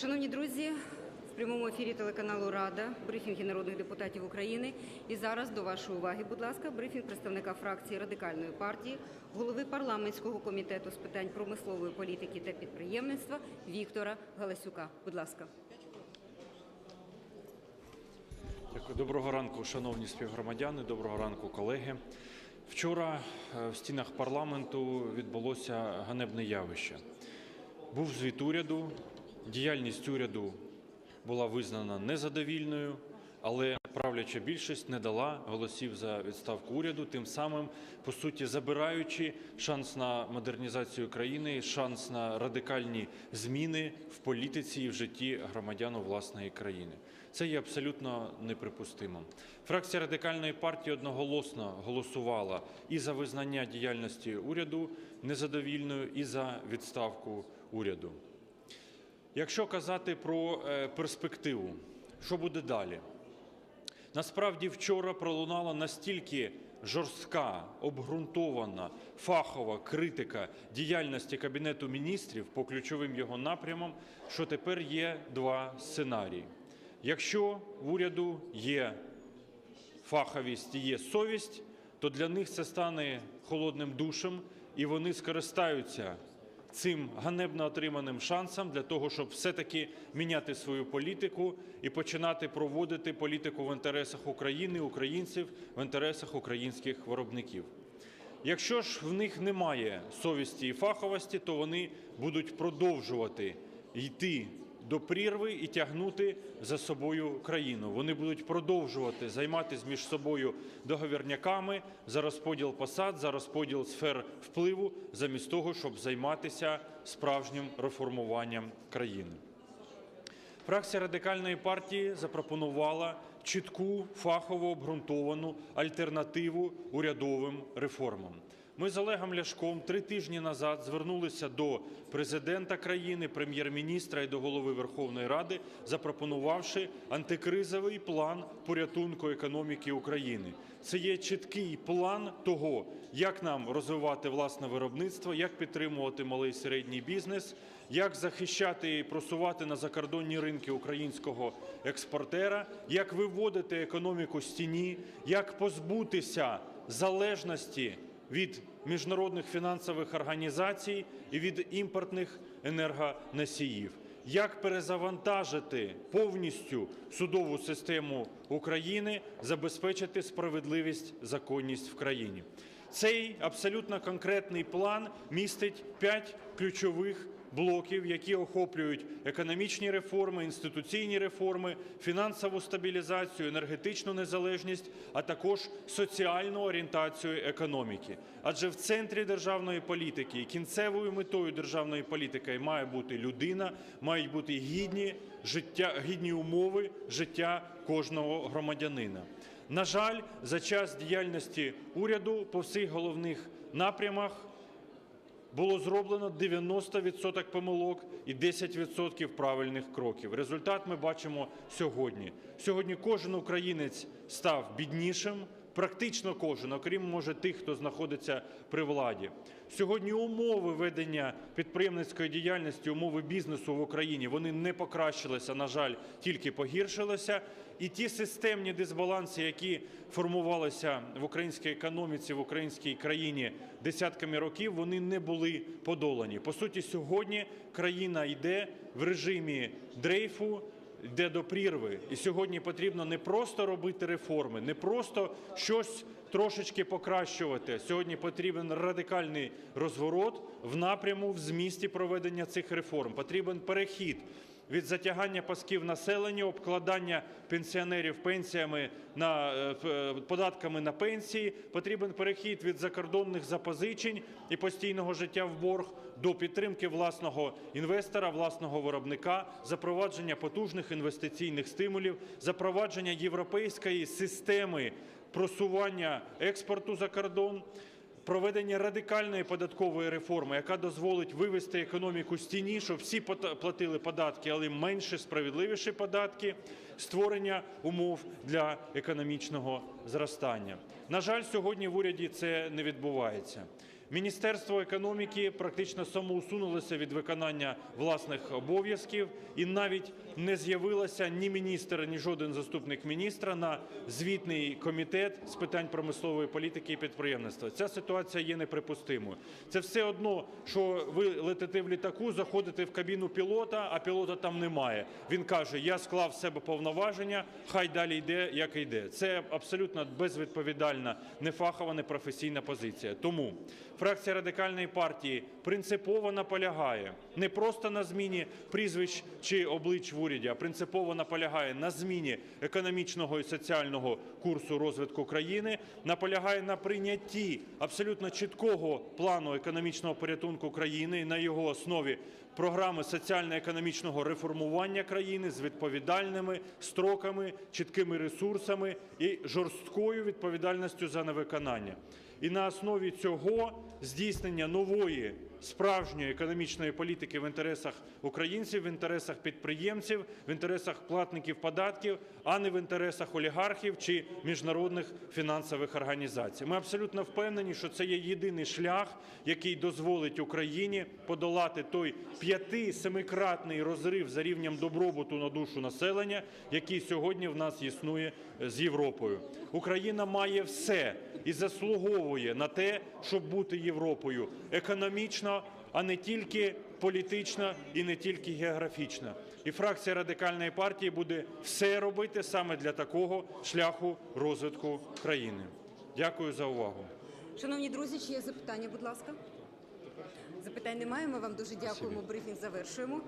Шановні друзі, в прямому ефірі телеканалу Рада, брифінги народних депутатів України. І зараз до вашої уваги, будь ласка, брифінг представника фракції радикальної партії, голови парламентського комітету з питань промислової політики та підприємництва Віктора Галасюка. Будь ласка. Доброго ранку, шановні співгромадяни. Доброго ранку, колеги. Вчора е, в стінах парламенту відбулося ганебне явище. Був звіт уряду. Діяльність уряду була визнана незадовільною, але правляча більшість не дала голосів за відставку уряду, тим самим по суті забираючи шанс на модернізацію країни, шанс на радикальні зміни в політиці і в житті громадян власної країни. Це є абсолютно неприпустимим. Фракція радикальної партії одноголосно голосувала і за визнання діяльності уряду незадовільною, і за відставку уряду. Якщо казати про е, перспективу, що буде далі? Насправді вчора пролунала настільки жорстка, обґрунтована, фахова критика діяльності Кабінету міністрів по ключовим його напрямам, що тепер є два сценарії. Якщо в уряду є фаховість і є совість, то для них це стане холодним душем, і вони скористаються цим ганебно отриманим шансом для того, щоб все-таки міняти свою політику і починати проводити політику в інтересах України, українців, в інтересах українських виробників. Якщо ж в них немає совісті і фаховості, то вони будуть продовжувати йти до прірви і тягнути за собою країну. Вони будуть продовжувати займатися між собою договірняками за розподіл посад, за розподіл сфер впливу, замість того, щоб займатися справжнім реформуванням країни. Фракція радикальної партії запропонувала чітку фахово обґрунтовану альтернативу урядовим реформам. Ми з Олегом Ляшком три тижні назад звернулися до президента країни, прем'єр-міністра і до голови Верховної Ради, запропонувавши антикризовий план порятунку економіки України. Це є чіткий план того, як нам розвивати власне виробництво, як підтримувати малий і середній бізнес, як захищати і просувати на закордонні ринки українського експортера, як виводити економіку з тіні, як позбутися залежності від міжнародних фінансових організацій і від імпортних енергоносіїв. Як перезавантажити повністю судову систему України, забезпечити справедливість, законність в країні? Цей абсолютно конкретний план містить п'ять ключових блоків, які охоплюють економічні реформи, інституційні реформи, фінансову стабілізацію, енергетичну незалежність, а також соціальну орієнтацію економіки. Адже в центрі державної політики і кінцевою метою державної політики має бути людина, мають бути гідні життя, гідні умови життя кожного громадянина. На жаль, за час діяльності уряду по всіх головних напрямах було зроблено 90% помилок і 10% правильних кроків. Результат ми бачимо сьогодні. Сьогодні кожен українець став біднішим, практично кожен, окрім може тих, хто знаходиться при владі. Сьогодні умови ведення підприємницької діяльності, умови бізнесу в Україні вони не покращилися, на жаль, тільки погіршилися. І ті системні дисбаланси, які формувалися в українській економіці, в українській країні десятками років, вони не були подолані. По суті, сьогодні країна йде в режимі дрейфу. Йде до прірви, і сьогодні потрібно не просто робити реформи, не просто щось трошечки покращувати. Сьогодні потрібен радикальний розворот в напряму в змісті проведення цих реформ. Потрібен перехід від затягання пасків населення, обкладання пенсіонерів пенсіями на е, податками на пенсії. Потрібен перехід від закордонних запозичень і постійного життя в борг до підтримки власного інвестора, власного виробника, запровадження потужних інвестиційних стимулів, запровадження європейської системи просування експорту за кордон. Проведення радикальної податкової реформи, яка дозволить вивести економіку з тіні, щоб всі платили податки, але менше справедливіші податки, створення умов для економічного зростання. На жаль, сьогодні в уряді це не відбувається. Міністерство економіки практично самоусунулося від виконання власних обов'язків і навіть не з'явилося ні міністр, ні жоден заступник міністра на звітний комітет з питань промислової політики і підприємництва. Ця ситуація є неприпустимою. Це все одно, що ви летите в літаку, заходите в кабіну пілота, а пілота там немає. Він каже: Я склав в себе повноваження, хай далі йде, як йде. Це абсолютно безвідповідальна, нефахова, непрофесійна позиція. Тому фракція радикальної партії принципово наполягає не просто на зміні прізвищ чи облич в уряді, а принципово наполягає на зміні економічного і соціального курсу розвитку країни, наполягає на прийнятті абсолютно чіткого плану економічного порятунку країни і на його основі програми соціально-економічного реформування країни з відповідальними строками, чіткими ресурсами і жорсткою відповідальністю за невиконання. І на основі цього здійснення нової справжньої економічної політики в інтересах українців, в інтересах підприємців, в інтересах платників податків, а не в інтересах олігархів чи міжнародних фінансових організацій. Ми абсолютно впевнені, що це є єдиний шлях, який дозволить Україні подолати той п'яти-семикратний розрив за рівнем добробуту на душу населення, який сьогодні в нас існує з Європою. Україна має все і заслуговує на те, щоб бути Європою економічно, а не тільки політично і не тільки географічно. І фракція радикальної партії буде все робити саме для такого шляху розвитку країни. Дякую за увагу. Шановні друзі, чи є запитання, будь ласка? Запитань немає. Ми вам дуже дякуємо. Брифінг завершуємо.